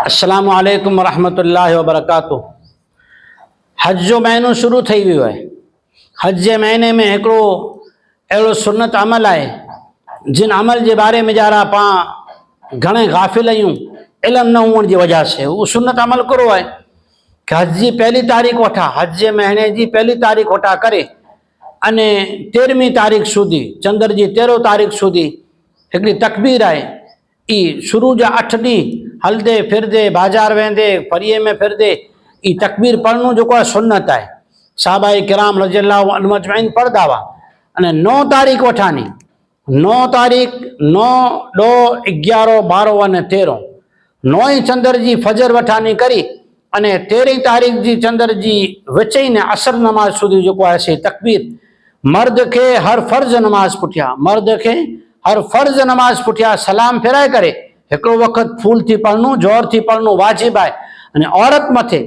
अस्सलाम वालेकुम रहमतुल्लाहि व बरकातुहू हज जो महीनो शुरू थी वियो आहे हज जे महीने में हिकिड़ो अहिड़ो सुनत अमल आहे जिन अमल जे बारे में ॼाणा पाण घणे गाफ़िल आहियूं इल्मु न हुअण जी वजह से उहो सुनत अमल करो आहे कि हज जी पहिली तारीख़ वठां हज जे महीने जी पहिली तारीख़ वठां करे अने तेरहवीं तारीख़ સુધી चंड जी तेरहों तारीख़ સુધી हिकिड़ी तकबीर आहे ई शुरू जा अठ ॾींहं हलंदे फिरदे बाज़ारि वेंदे फरीअ में फिरदे ई तकबीर पढ़णो जेको आहे सुनत आहे साहबाई किराम रज़ियल्ला अजमाइन पढ़ंदा हुआ अने नौ तारीख़ वठानी नौ तारीख़ नौ ॾह अगियारो ॿारहों अने तेरहों नोई चंद्र जी फजर वठानी करी अने तेरहीं तारीख़ जी चंद्र जी विच ई ने असर नमाज़ સુધી जेको आहे से तकबीर मर्द खे हर फर्ज़ नमाज़ पुठियां मर्द खे हर फर्ज़ नमाज़ पुठियां सलाम फिराए करे એકલો વખત ફૂલથી પળનું, જોરથી પળનું વાજીબાય અને ઓરત મથે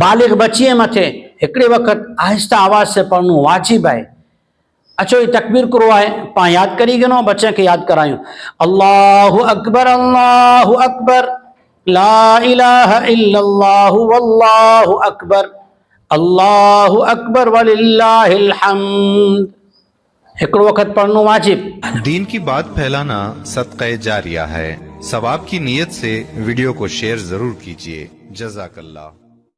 બાલિક બચીએ મથે એકડી વખત આહિસ્તા આવાજ છે પળનું વાજીબાય અચો એ તકબીર કરવાય પા યાદ કરી ગયો, બચ્ચે કે યાદ કરાયું? અલ્લાહુ અકબર અલ્લાહુ અકબર, લા ઇલાહ ઇલ્લલ્લાહુ, વલ્લાહુ અકબર, અલ્લાહુ અકબર, વલિલ્લાહિલ હમ્દ. એકડો વખત પણનું વાજિબ. દીન કી બાત ફેલાના સદકે જારિયા હૈ સવાબ કી નિયત સે વીડિયો કો શેર જરૂર કીજીએ જઝાકલ્લાહ